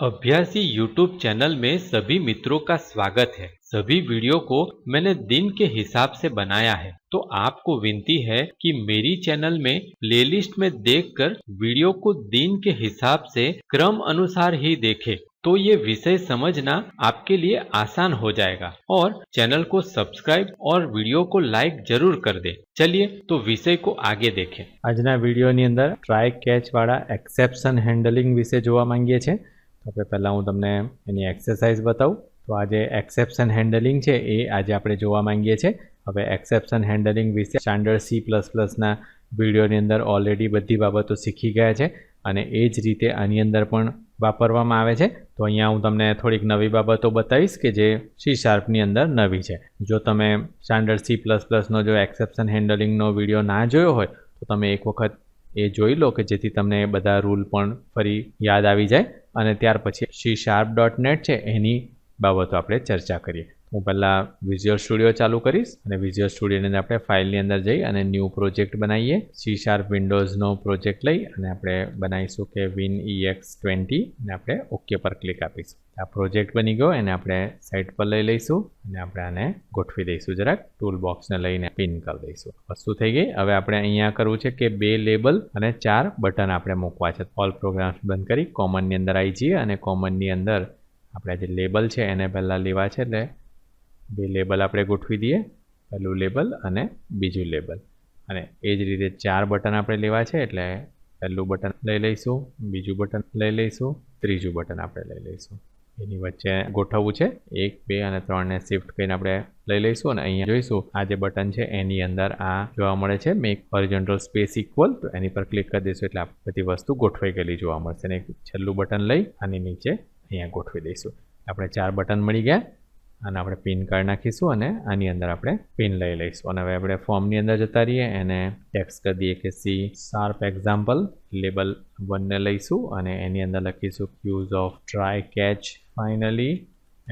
अभ्यासी YouTube channel में सभी मित्रों का स्वागत है सभी वीडियो को मैंने दिन के हिसाब से बनाया है तो आपको विनती है कि मेरी चैनल में प्लेलिस्ट में देखकर वीडियो को दिन के हिसाब से क्रम अनुसार ही देखें तो ये विषय समझना आपके लिए आसान हो जाएगा और चैनल को सब्सक्राइब और वीडियो को लाइक जरूर कर दे चलिए तो विषय को आगे देखें આજના વિડીયોની અંદર ટ્રાય કેચવાળા એક્સેપ્શન હેન્ડલિંગ વિશે જોવા માંગીએ છીએ તો આપણે પહેલાં હું તમને એની એક્સરસાઇઝ બતાવું. તો આ જે એક્સેપ્શન હેન્ડલિંગ છે એ આજે આપણે જોવા માંગીએ છીએ. હવે એક્સેપ્શન હેન્ડલિંગ વિશે સ્ટાન્ડર્ડ સી પ્લસ પ્લસના વિડીયોની અંદર ઓલરેડી બધી બાબતો શીખી ગયા છે અને એ જ રીતે આની અંદર પણ વાપરવામાં આવે છે. તો અહીંયા હું તમને થોડીક નવી બાબતો બતાવીશ કે જે સી શાર્પની અંદર નવી છે. જો તમે સ્ટાન્ડર્ડ સી પ્લસ પ્લસનો જો એક્સેપ્શન હેન્ડલિંગનો વીડિયો ના જોયો હોય, તો તમે એક વખત એ જોઈ લો કે જેથી તમને બધા રૂલ પણ ફરી યાદ આવી જાય. અને ત્યાર પછી સી શાર્પ ડોટ નેટ છે એની બાબતો આપણે ચર્ચા કરીએ. હું પહેલાં વિઝ્યુઅલ સ્ટુડિયો ચાલુ કરીશ અને વિઝ્યુઅલ સ્ટુડિયોની અંદર આપણે ફાઇલની અંદર જઈ અને ન્યૂ પ્રોજેક્ટ બનાવીએ. સી શાર્પ વિન્ડોઝનો પ્રોજેક્ટ લઈ અને આપણે બનાવીશું કે વિન એક્સ ટ્વેન્ટી અને આપણે ઓકે પર ક્લિક આપીશું. આ પ્રોજેક્ટ બની ગયો એને આપણે સાઇટ પર લઈ લઈશું અને આપણે આને ગોઠવી દઈશું જરાક. ટૂલ બોક્સને લઈને પિન કરી દઈશું. વસ્તુ થઈ ગઈ. હવે આપણે અહીંયા કરવું છે કે બે લેબલ અને ચાર બટન આપણે મૂકવા છે. ઓલ પ્રોગ્રામ્સ બંધ કરી. કોમનની અંદર આવી જઈએ અને કોમનની અંદર આપણે જે લેબલ છે એને પહેલાં લેવા છે એટલે બે લેબલ આપણે ગોઠવી દઈએ. પહેલું લેબલ અને બીજું લેબલ અને એ જ રીતે ચાર બટન આપણે લેવા છે એટલે પહેલું બટન લઈ લઈશું, બીજું બટન લઈ લઈશું, ત્રીજું બટન આપણે લઈ લઈશું. એની વચ્ચે ગોઠવવું છે. એક, બે અને ત્રણને શિફ્ટ કરીને આપણે લઈ લઈશું અને અહીંયા જોઈશું, આ જે બટન છે એની અંદર આ જોવા મળે છે. મેક ઓરિજિનલ સ્પેસ ઇક્વલ તો એની પર ક્લિક કરી દઈશું એટલે આ બધી વસ્તુ ગોઠવાઈ ગયેલી જોવા મળશે. અને છેલ્લું બટન લઈ અને નીચે અહીંયા ગોઠવી દઈશું. આપણે ચાર બટન મળી ગયા. અને આપણે પિન કાર્ડ નાખીશું અને આની અંદર આપણે પિન લઈ લઈશું. અને હવે આપણે ફોર્મની અંદર જતા રહીએ. એને ટેક્સ કરી દઈએ કે સી શાર્પ એક્ઝામ્પલ લેબલ વનને લઈશું અને એની અંદર લખીશું use of try catch finally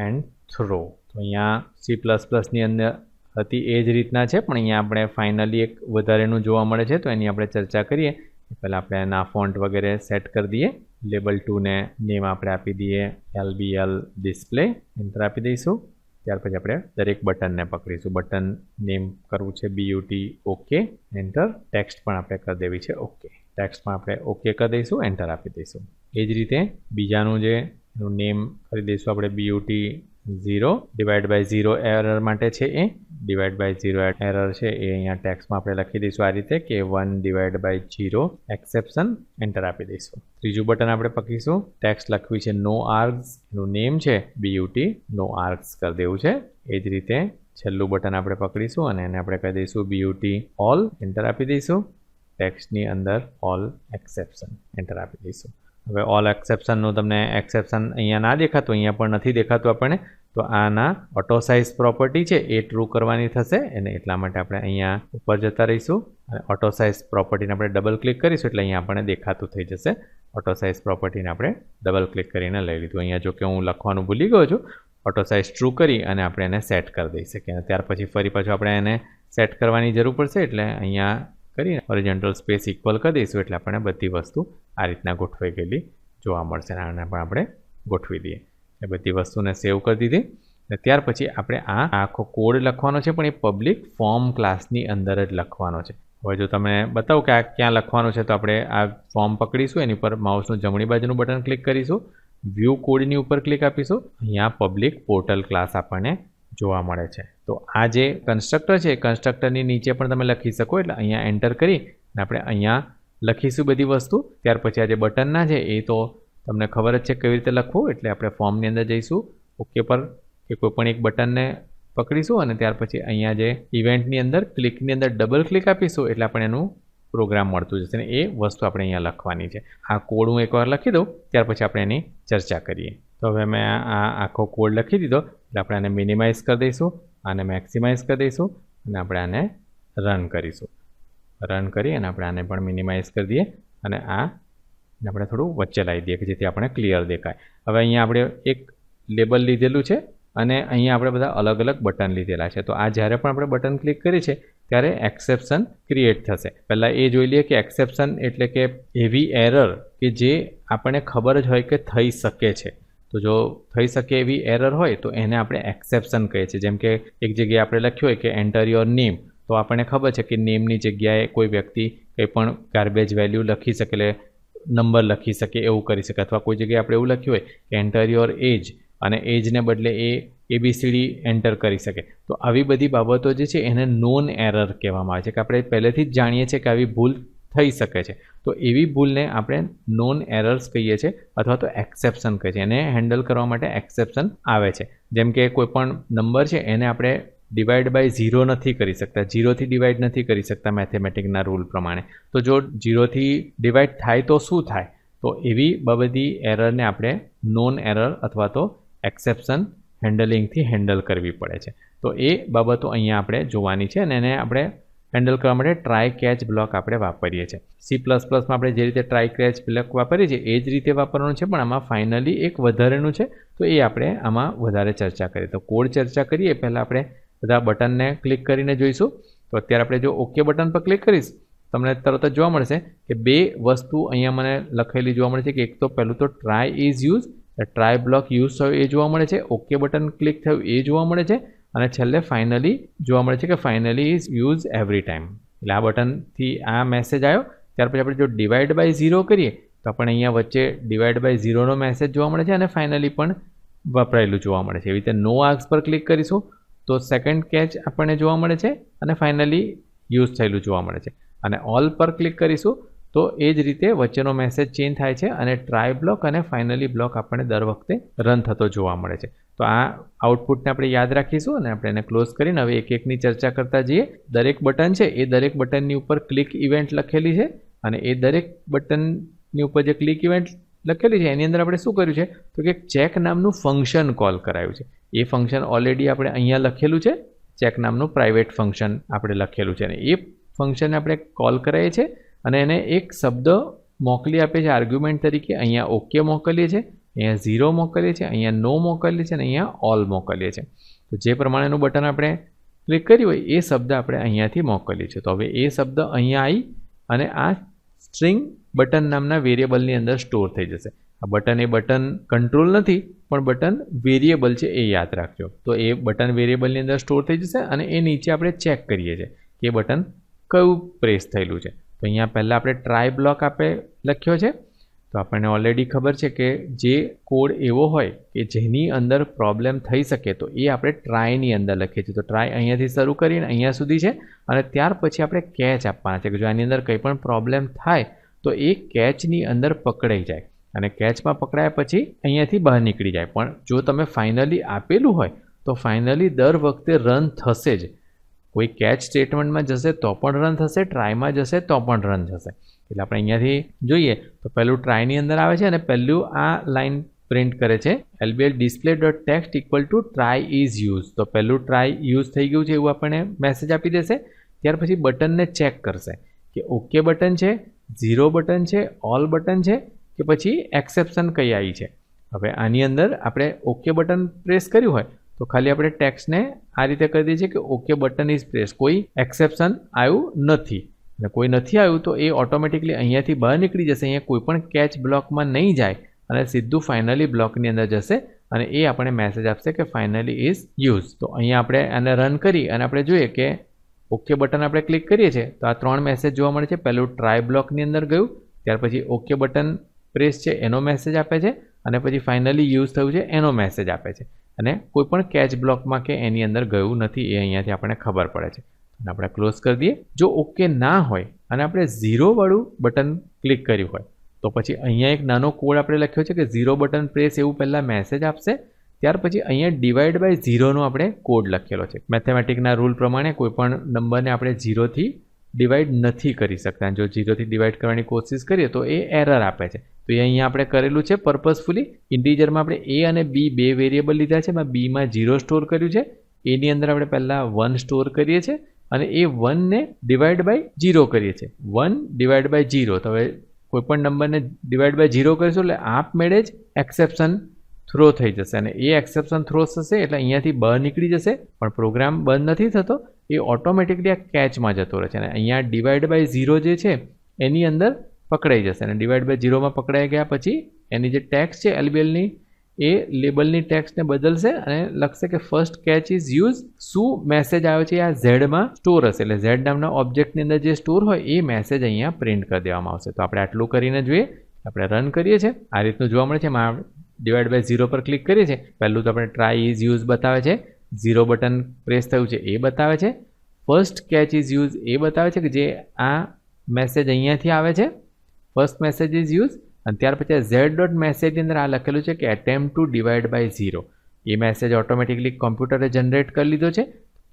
and throw તો અહીંયા સી પ્લસ પ્લસની અંદર હતી એ જ રીતના છે, પણ અહીંયા આપણે ફાઇનલી એક વધારેનું જોવા મળે છે. તો એની આપણે ચર્ચા કરીએ. પહેલાં આપણે એના ફોન્ટ વગેરે સેટ કરી દઈએ. લેબલ ટુને નેમ આપણે આપી દઈએ. એલ ડિસ્પ્લે એન્ટર આપી દઈશું. ત્યાર પછી આપણે દરેક બટનને પકડીશું. બટન નેમ કરવું છે બીયુટી ઓકે એન્ટર ટેક્સ્ટ પણ આપણે કરી દેવી છે ઓકે ટેક્સ્ટ પણ આપણે ઓકે કરી દઈશું એન્ટર આપી દઈશું. એ જ રીતે બીજાનું જે નેમ કરી દઈશું આપણે BUT zero divide by zero error માટે છે એ. ડિવાઈડ બાય ઝીરો એરર છે, એ અહીંયા ટેક્સમાં આપણે લખી દઈશું આ રીતે કે one divide by zero exception enter આપી દઈશું. ત્રીજું બટન આપણે પકડીશું. ટેક્સ લખવી છે નો આર્ગ્સનું નેમ છે બીયુટી નો આર્ગ્સ કરી દેવું છે. એ જ રીતે છેલ્લું બટન આપણે પકડીશું અને એને આપણે કહી દઈશું બીયુટી ઓલ એન્ટર આપી દઈશું. ટેક્સ્ટની અંદર ઓલ એક્સેપ્શન એન્ટર આપી દઈશું. હવે ઓલ એક્સેપ્શનનું તમને એક્સેપ્શન અહીંયા ના દેખાતું, અહીંયા પણ નથી દેખાતું આપણને. તો આના ઓટો સાઇઝ પ્રોપર્ટી છે, એ ટ્રુ કરવાની થશે. અને એટલા માટે આપણે અહીંયા ઉપર જતા રહીશું. અને ઓટો સાઇઝ પ્રોપર્ટીને આપણે ડબલ ક્લિક કરીશું, એટલે અહીંયા આપણને દેખાતું થઈ જશે. ઓટો સાઇઝ પ્રોપર્ટીને આપણે ડબલ ક્લિક કરીને લઈ લીધું. અહીંયા જો કે હું લખવાનું ભૂલી ગયો છું. ઓટો સાઇઝ ટ્રુ કરી અને આપણે એને સેટ કરી દઈ શકીએ અને ત્યાર પછી ફરી પાછું આપણે એને સેટ કરવાની જરૂર પડશે, એટલે અહીંયા કરીને ઓરિજિનલ સ્પેસ ઇક્વલ કરી દઈશું એટલે આપણને બધી વસ્તુ આ રીતના ગોઠવાઈ ગયેલી જોવા મળશે અને આને પણ આપણે ગોઠવી દઈએ. એ બધી વસ્તુને સેવ કરી દીધી. અને ત્યાર પછી આપણે આ આખો કોડ લખવાનો છે, પણ એ પબ્લિક ફોર્મ ક્લાસની અંદર જ લખવાનો છે. હવે જો તમે બતાવો કે આ ક્યાં લખવાનું છે, તો આપણે આ ફોર્મ પકડીશું, એની ઉપર માઉસનું જમણી બાજુનું બટન ક્લિક કરીશું. વ્યૂ કોડની ઉપર ક્લિક આપીશું. અહીંયા પબ્લિક પોર્ટલ ક્લાસ આપણને જોવા મળે છે. તો આ જે કન્સ્ટ્રક્ટર છે કન્સ્ટ્રક્ટરની નીચે પણ તમે લખી શકો, એટલે અહીંયા એન્ટર કરી અને આપણે અહીંયા લખીશું બધી વસ્તુ. ત્યાર પછી આ જે બટનના છે, એ તો તમને ખબર જ છે કેવી રીતે લખવું, એટલે આપણે ફોર્મની અંદર જઈશું ઓકે પર કે કોઈ પણ એક બટનને પકડીશું અને ત્યાર પછી અહીંયા જે ઇવેન્ટની અંદર ક્લિકની અંદર ડબલ ક્લિક આપીશું, એટલે આપણે એનું પ્રોગ્રામ મળતું જશે અને એ વસ્તુ આપણે અહીંયા લખવાની છે. આ કોડ હું એકવાર લખી દઉં, ત્યાર પછી આપણે એની ચર્ચા કરીએ. તો હવે મેં આ આખો કોડ લખી દીધો. એટલે આપણે આને મિનિમાઇઝ કરી દઈશું આને મેક્સિમાઇઝ કરી દઈશું અને આપણે આને રન કરીશું. રન કરી અને આપણે આને પણ મિનિમાઇઝ કરી દઈએ અને આ આપણે થોડું વચ્ચે લાવી દઈએ કે જેથી આપણે ક્લિયર દેખાય. હવે અહીંયા આપણે એક લેબલ લીધેલું છે અને અહીંયા આપણે બધા અલગ અલગ બટન લીધેલા છે. તો આ જ્યારે પણ આપણે બટન ક્લિક કરીએ છીએ, ત્યારે એક્સેપ્શન ક્રિએટ થશે. પહેલાં એ જોઈ લઈએ કે એક્સેપ્શન એટલે કે એવી એરર કે જે આપણને ખબર જ હોય કે થઈ શકે છે. તો જો થઈ શકે એવી એરર હોય, તો એને આપણે એક્સેપ્શન કહીએ છીએ. જેમ કે એક જગ્યાએ આપણે લખ્યું હોય કે એન્ટર યોર નેમ તો આપણને ખબર છે કે નેમની જગ્યાએ કોઈ વ્યક્તિ કંઈ પણ ગાર્બેજ વેલ્યુ લખી શકે એટલે નંબર લખી શકે, એવું કરી શકે. અથવા કોઈ જગ્યાએ આપણે એવું લખ્યું હોય કે એન્ટર યોર એજ અને એજને બદલે એ એબીસીડી એન્ટર કરી શકે. તો આવી બધી બાબતો જે છે એને નોન એરર કહેવામાં આવે છે. કે આપણે પહેલેથી જ જાણીએ છીએ કે આવી ભૂલ થઈ શકે છે. તો એવી ભૂલને આપણે નોન એરર્સ કહીએ છીએ અથવા તો એક્સેપ્શન કહીએ છીએ. એને હેન્ડલ કરવા માટે એક્સેપ્શન આવે છે. જેમ કે કોઈપણ નંબર છે, એને આપણે ડિવાઈડ બાય ઝીરો નથી કરી શકતા. ઝીરોથી ડિવાઈડ નથી કરી શકતા મેથેમેટિકના રૂલ પ્રમાણે. તો જો ઝીરોથી ડિવાઈડ થાય તો શું થાય? તો એવી બધી એરરને આપણે નોન એરર અથવા તો એક્સેપ્શન હેન્ડલિંગથી હેન્ડલ કરવી પડે છે. તો એ બાબતો અહીંયા આપણે જોવાની છે અને એને આપણે હેન્ડલ કરવા માટે ટ્રાય કેચ બ્લોક આપણે વાપરીએ છીએ. સી પ્લસ પ્લસમાં આપણે જે રીતે ટ્રાય કેચ બ્લોક વાપરીએ છીએ, એ જ રીતે વાપરવાનું છે, પણ આમાં ફાઇનલી એક વધારેનું છે, તો એ આપણે આમાં વધારે ચર્ચા કરીએ. તો કોડ ચર્ચા કરીએ, પહેલાં આપણે બધા બટનને ક્લિક કરીને જોઈશું. તો અત્યારે આપણે જો ઓકે બટન પર ક્લિક કરીશ, તમને તરત જ જોવા મળશે કે બે વસ્તુ અહીંયા મને લખેલી જોવા મળે છે કે એક તો પહેલું તો try is use try block use થયો એ જોવા મળે છે ઓકે બટન ક્લિક થયું એ જોવા મળે છે અને છેલ્લે ફાઇનલી જોવા મળે છે કે finally is use every time એટલે આ બટનથી આ મેસેજ આવ્યો. ત્યાર પછી આપણે જો ડિવાઈડ બાય ઝીરો કરીએ, તો આપણે અહીંયા વચ્ચે ડિવાઈડ બાય ઝીરોનો મેસેજ જોવા મળે છે અને ફાઇનલી પણ વપરાયેલું જોવા મળે છે. એવી રીતે નો આર્ક્સ પર ક્લિક કરીશું, તો સેકન્ડ કેચ આપણને જોવા મળે છે અને ફાઇનલી યુઝ થયેલું જોવા મળે છે. અને ઓલ પર ક્લિક કરીશું તો એ જ રીતે વચ્ચેનો મેસેજ ચેન્જ થાય છે અને ટ્રાય બ્લોક અને ફાઇનલી બ્લોક આપણને દર વખતે રન થતો જોવા મળે છે. તો આ આઉટપુટને આપણે યાદ રાખીશું અને આપણે એને ક્લોઝ કરીને હવે એક એકની ચર્ચા કરતા જઈએ. દરેક બટન છે એ દરેક બટનની ઉપર ક્લિક ઇવેન્ટ લખેલી છે અને એ દરેક બટનની ઉપર જે ક્લિક ઇવેન્ટ લખેલી છે એની અંદર આપણે શું કર્યું છે? તો કે ચેક નામનું ફંક્શન કોલ કરાયું છે. એ ફંક્શન ઓલરેડી આપણે અહીંયા લખેલું છે. ચેક નામનું પ્રાઇવેટ ફંક્શન આપણે લખેલું છે અને એ ફંક્શનને આપણે કોલ કરાવીએ છીએ અને એને એક શબ્દ મોકલી આપે છે આર્ગ્યુમેન્ટ તરીકે. અહીંયા ઓકે મોકલીએ છીએ અહીંયા ઝીરો મોકલીએ છીએ અહીંયા નો મોકલીએ છીએ અને અહીંયા ઓલ મોકલીએ છીએ તો જે પ્રમાણેનું બટન આપણે ક્લિક કર્યું હોય, એ શબ્દ આપણે અહીંયાથી મોકલીએ છીએ. તો હવે એ શબ્દ અહીંયા આવી અને આ સ્ટ્રિંગ બટન નામના વેરિયેબલની અંદર સ્ટોર થઈ જશે. આ બટન એ બટન કંટ્રોલ નથી, પણ બટન વેરિયેબલ છે એ યાદ રાખજો. તો એ બટન વેરિયેબલની અંદર સ્ટોર થઈ જશે અને એ નીચે આપણે ચેક કરીએ છીએ કે બટન કયું પ્રેસ થયેલું છે. તો અહીંયા પહેલાં આપણે ટ્રાય બ્લોક આપે લખ્યો છે. તો આપણને ઓલરેડી ખબર છે કે જે કોડ એવો હોય કે જેની અંદર પ્રોબ્લેમ થઈ શકે તો એ આપણે ટ્રાયની અંદર લખીએ છીએ. તો ટ્રાય અહીંયાથી શરૂ કરીને અહીંયા સુધી છે અને ત્યાર પછી આપણે કેચ આપવાના છે કે જો આની અંદર કંઈ પણ પ્રોબ્લેમ થાય તો એ કેચની અંદર પકડાઈ જાય અને કેચમાં પકડાયા પછી અહીંયાથી બહાર નીકળી જાય. પણ જો તમે ફાઇનલી આપેલું હોય તો ફાઇનલી દર વખતે રન થશે જ. કોઈ કેચ સ્ટેટમેન્ટમાં જશે તો પણ રન થશે ટ્રાયમાં જશે તો પણ રન થશે. એટલે આપણે અહીંયાથી જોઈએ તો પહેલું ટ્રાયની અંદર આવે છે અને પહેલું આ લાઇન પ્રિન્ટ કરે છે. LBL display dot text equal to try is use તો પહેલું ટ્રાય યુઝ થઈ ગયું છે એવું આપણને મેસેજ આપી દેશે. ત્યાર પછી બટનને ચેક કરશે કે ઓકે બટન છે ઝીરો બટન છે ઓલ બટન છે કે પછી એક્સેપ્શન કઈ આવી છે. હવે આની અંદર આપણે ઓકે બટન પ્રેસ કર્યું હોય તો ખાલી આપણે ટેક્સને આ રીતે કરી દઈએ છીએ કે ઓકે બટન ઇઝ પ્રેસ કોઈ એક્સેપ્શન આવ્યું નથી. અને કોઈ નથી આવ્યું તો એ ઓટોમેટિકલી અહીંયાથી બહાર નીકળી જશે. અહીંયા કોઈ પણ કેચ બ્લોકમાં નહીં જાય અને સીધું ફાઇનલી બ્લોકની અંદર જશે અને એ આપણે મેસેજ આપશે કે ફાઇનલી ઇઝ યુઝ તો અહીંયા આપણે આને રન કરી અને આપણે જોઈએ કે ઓકે બટન આપણે ક્લિક કરીએ છીએ તો આ ત્રણ મેસેજ જોવા મળે છે. પહેલું ટ્રાય બ્લોકની અંદર ગયું, ત્યાર પછી ઓકે બટન પ્રેસ છે, એનો મેસેજ આપે છે અને પછી ફાઇનલી યુઝ થયું છે, એનો મેસેજ આપે છે. અને કોઈ પણ કેચ બ્લોકમાં કે એની અંદર ગયું નથી એ અહીંયાથી આપણને ખબર પડે છે. અને આપણે ક્લોઝ કરી દઈએ. જો ઓકે ના હોય અને આપણે ઝીરોવાળું બટન ક્લિક કર્યું હોય, તો પછી અહીંયા એક નાનો કોડ આપણે લખ્યો છે કે ઝીરો બટન પ્રેસ એવું પહેલાં મેસેજ આપશે. ત્યાર પછી અહીંયા ડિવાઈડ બાય ઝીરોનો આપણે કોડ લખેલો છે. મેથેમેટિકના રૂલ પ્રમાણે કોઈ પણ નંબરને આપણે ઝીરોથી ડિવાઈડ નથી કરી શકતા. જો ઝીરોથી ડિવાઈડ કરવાની કોશિશ કરીએ તો એ એરર આપે છે. તો એ અહીંયા આપણે કરેલું છે પર્પઝફુલી ઇન્ટીજરમાં આપણે એ અને બી બે વેરિયેબલ લીધા છે. એમાં બીમાં ઝીરો સ્ટોર કર્યું છે. એની અંદર આપણે પહેલાં વન સ્ટોર કરીએ છીએ અને એ વનને ડિવાઈડ બાય ઝીરો કરીએ છીએ. વન ડિવાઈડ બાય ઝીરો તો હવે કોઈપણ નંબરને ડિવાઈડ બાય ઝીરો કરીશું એટલે આપમેળે જ એક્સેપ્શન થ્રો થઈ જશે. અને એ એક્સેપ્શન થ્રો થશે એટલે અહીંયાથી બહાર નીકળી જશે, પણ પ્રોગ્રામ બંધ નથી થતો, એ ઓટોમેટિકલી આ કેચમાં જતો રહે છે. અને અહીંયા ડિવાઈડ બાય ઝીરો જે છે, એની અંદર પકડાઈ જશે. અને ડિવાઈડ બાય ઝીરોમાં પકડાઈ ગયા પછી એની જે ટેક્સ છે એલબીએલની એ લેબલની ટેક્સને બદલશે અને લખશે કે ફર્સ્ટ કેચ ઇઝ યુઝ શું મેસેજ આવ્યો છે આ ઝેડમાં સ્ટોર હશે. એટલે ઝેડ નામના ઓબ્જેક્ટની અંદર જે સ્ટોર હોય, એ મેસેજ અહીંયા પ્રિન્ટ કરી દેવામાં આવશે. તો આપણે આટલું કરીને જોઈએ. આપણે રન કરીએ છીએ. આ રીતનું જોવા મળે છે. ડિવાઈડ બાય ઝીરો પર ક્લિક કરીએ છીએ, પહેલું તો આપણે ટ્રાય ઇઝ યુઝ બતાવે છે. ઝીરો બટન પ્રેસ થયું છે, એ બતાવે છે. ફર્સ્ટ કેચ ઇઝ યુઝ એ બતાવે છે કે જે આ મેસેજ અહીંયાથી આવે છે. ફર્સ્ટ મેસેજ ઇઝ યુઝ અને ત્યાર પછી ઝેડ ડોટ મેસેજની અંદર આ લખેલું છે કે attempt to divide by zero A message automatically કોમ્પ્યુટરે જનરેટ કરી લીધો છે,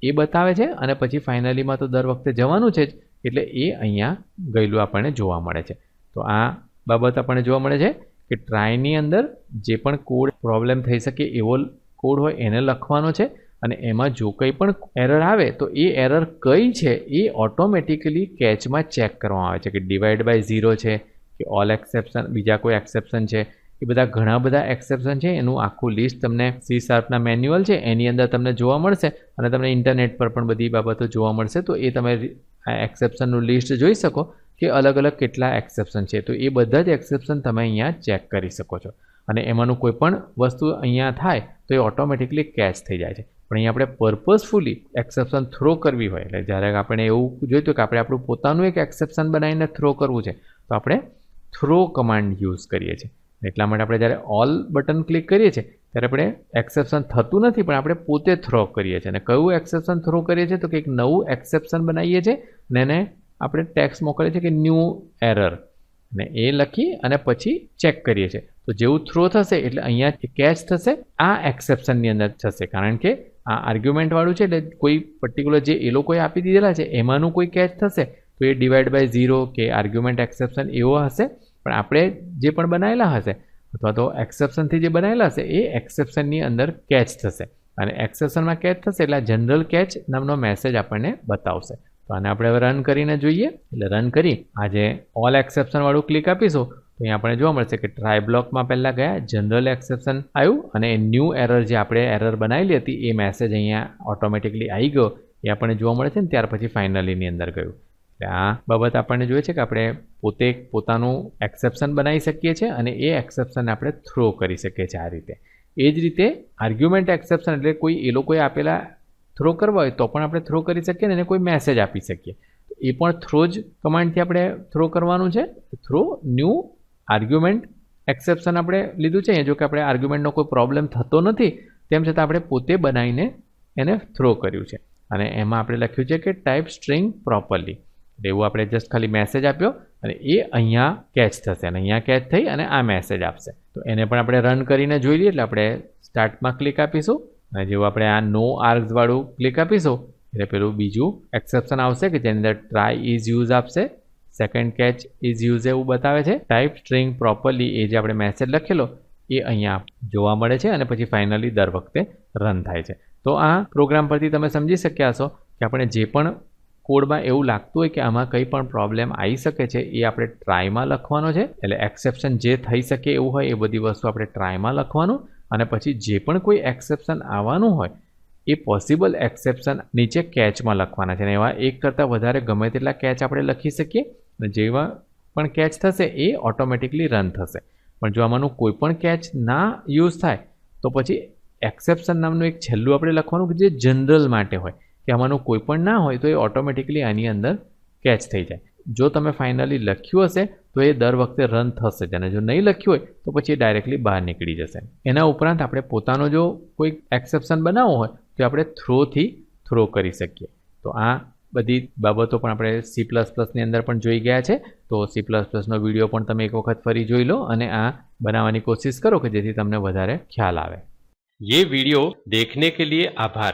એ બતાવે છે, અને પછી ફાઇનલીમાં તો દર વખતે જવાનું છે જ, એટલે એ અહીંયા ગયેલું આપણને જોવા મળે છે. તો આ બાબત આપણને જોવા મળે છે. કે ટ્રાયની અંદર જે પણ કોડ પ્રોબ્લેમ થઈ શકે એવો કોડ હોય એને લખવાનો છે અને એમાં જો કંઈ પણ એરર આવે તો એ એરર કઈ છે એ ઓટોમેટિકલી કેચમાં ચેક કરવામાં આવે છે કે ડિવાઈડ બાય ઝીરો છે, કે ઓલ એક્સેપ્શન બીજા કોઈ એક્સેપ્શન છે, એ બધા ઘણા બધા એક્સેપ્શન છે, એનું આખું લિસ્ટ તમને સી શાર્પના મેન્યુઅલ છે, એની અંદર તમને જોવા મળશે અને તમને ઇન્ટરનેટ પર પણ બધી બાબતો જોવા મળશે, તો એ તમે આ એક્સેપ્શનનું લિસ્ટ જોઈ શકો. કે અલગ અલગ કેટલા એક્સેપ્શન છે. તો એ બધા જ એક્સેપ્શન તમે અહીંયા ચેક કરી શકો છો. અને એમાંનું કોઈ પણ વસ્તુ અહીંયા થાય તો એ ઓટોમેટિકલી કેચ થઈ જાય છે. પણ અહીંયા આપણે પર્પઝફુલી એક્સેપ્શન થ્રો કરવી હોય, એટલે જ્યારે આપણે એવું જોઈતું કે આપણે આપણું પોતાનું એક એક્સેપ્શન બનાવીને થ્રો કરવું છે, તો આપણે થ્રો કમાન્ડ યુઝ કરીએ છીએ. એટલા માટે આપણે જ્યારે ઓલ બટન ક્લિક કરીએ છીએ, ત્યારે આપણે એક્સેપ્શન થતું નથી, પણ આપણે પોતે થ્રો કરીએ છીએ. અને કયું એક્સેપ્શન થ્રો કરીએ છીએ તો કંઈક નવું એક્સેપ્શન બનાવીએ છીએ અને એને આપણે ટેક્સ મોકલીએ છીએ કે ન્યૂ એરર અને એ લખી અને પછી ચેક કરીએ છીએ. તો જેવું થ્રો થશે એટલે અહીંયા કેચ થશે, આ એક્સેપ્શનની અંદર થશે. કારણ કે આ આર્ગ્યુમેન્ટવાળું છે એટલે કોઈ પર્ટિક્યુલર જે એ લોકોએ આપી દીધેલા છે, એમાંનું કોઈ કેચ થશે, તો એ ડિવાઈડ બાય ઝીરો કે આર્ગ્યુમેન્ટ એક્સેપ્શન એવો હશે. પણ આપણે જે પણ બનાવેલા હશે, અથવા તો એક્સેપ્શનથી જે બનાવેલા હશે, એ એક્સેપ્શનની અંદર કેચ થશે. અને એક્સેપ્શનમાં કેચ થશે એટલે જનરલ કેચ નામનો મેસેજ આપણને બતાવશે. તો આને આપણે હવે રન કરીને જોઈએ. એટલે રન કરી આજે ઓલ એક્સેપ્શનવાળું ક્લિક આપીશું. તો અહીંયા આપણે જોવા મળશે કે ટ્રાય બ્લોકમાં પહેલાં ગયા જનરલ એક્સેપ્શન આવ્યું અને ન્યૂ એરર જે આપણે એરર બનાવેલી હતી, એ મેસેજ અહીંયા ઓટોમેટિકલી આવી ગયો. એ આપણને જોવા મળે છે ને ત્યાર પછી ફાઇનલીની અંદર ગયું. એટલે આ બાબત આપણને જોઈએ છે કે આપણે પોતે પોતાનું એક્સેપ્શન બનાવી શકીએ છીએ અને એ એક્સેપ્શનને આપણે થ્રો કરી શકીએ છીએ આ રીતે. એ જ રીતે આર્ગ્યુમેન્ટ એક્સેપ્શન એટલે કોઈ, એ લોકોએ આપેલા થ્રો કરવા હોય તો પણ આપણે થ્રો કરી શકીએ ને એને કોઈ મેસેજ આપી શકીએ. એ પણ થ્રો જ કમાન્ડથી આપણે થ્રો કરવાનું છે. થ્રો ન્યૂ આર્ગ્યુમેન્ટ એક્સેપ્શન આપણે લીધું છે. જો કે આપણે આર્ગ્યુમેન્ટનો કોઈ પ્રોબ્લેમ થતો નથી, તેમ છતાં આપણે પોતે બનાવીને એને થ્રો કર્યું છે. અને એમાં આપણે લખ્યું છે કે ટાઈપ સ્ટ્રિંગ પ્રોપરલી એવું આપણે જસ્ટ ખાલી મેસેજ આપ્યો અને એ અહીંયા કેચ થશે અને અહીંયા કેચ થઈ અને આ મેસેજ આપશે. તો એને પણ આપણે રન કરીને જોઈ લઈએ એટલે આપણે સ્ટાર્ટમાં ક્લિક આપીશું. અને જેવું આપણે આ નો આર્ગ્સવાળું ક્લિક આપીશું, એટલે પેલું બીજું એક્સેપ્શન આવશે કે જેની અંદર ટ્રાય ઇઝ યુઝ આપશે. સેકન્ડ કેચ ઇઝ યુઝ એવું બતાવે છે. ટાઈપ સ્ટ્રિંગ પ્રોપરલી એ જે આપણે મેસેજ લખેલો, એ અહીંયા જોવા મળે છે અને પછી ફાઇનલી દર વખતે રન થાય છે. તો આ પ્રોગ્રામ પરથી તમે સમજી શક્યા હશો કે આપણે જે પણ કોડમાં એવું લાગતું હોય કે આમાં કંઈ પણ પ્રોબ્લેમ આવી શકે છે, એ આપણે ટ્રાયમાં લખવાનો છે. એટલે એક્સેપ્શન જે થઈ શકે એવું હોય એ બધી વસ્તુ આપણે ટ્રાયમાં લખવાનું. અને પછી જે પણ કોઈ એક્સેપ્શન આવવાનું હોય, એ પોસિબલ એક્સેપ્શન નીચે કેચમાં લખવાના છે. અને એવા એક કરતાં વધારે ગમે તેટલા કેચ આપણે લખી શકીએ, અને જેવા પણ કેચ થશે, એ ઓટોમેટિકલી રન થશે. પણ જો આમાંનું કોઈ પણ કેચ ના યુઝ થાય, તો પછી એક્સેપ્શન નામનું એક છેલ્લું આપણે લખવાનું કે જે જનરલ માટે હોય. કે આમાંનું કોઈ પણ ના હોય, તો એ ઓટોમેટિકલી આની અંદર કેચ થઈ જાય. જો તમે ફાઇનલી લખ્યું હશે તો એ દર વખતે રન થશે જ અને જો નહીં લખ્યું હોય તો પછી એ ડાયરેક્ટલી બહાર નીકળી જશે એના ઉપરાંત આપણે પોતાનો જો કોઈ એક્સેપ્શન બનાવવો હોય તો આપણે થ્રોથી થ્રો કરી શકીએ તો આ બધી બાબતો પણ આપણે સી પ્લસ પ્લસની અંદર પણ જોઈ ગયા છે તો સી પ્લસ પ્લસનો વિડીયો પણ તમે એક વખત ફરી જોઈ લો અને આ બનાવવાની કોશિશ કરો કે જેથી તમને વધારે ખ્યાલ આવે ये वीडियो देखने के लिए आभार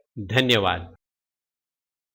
ધન્યવાદ.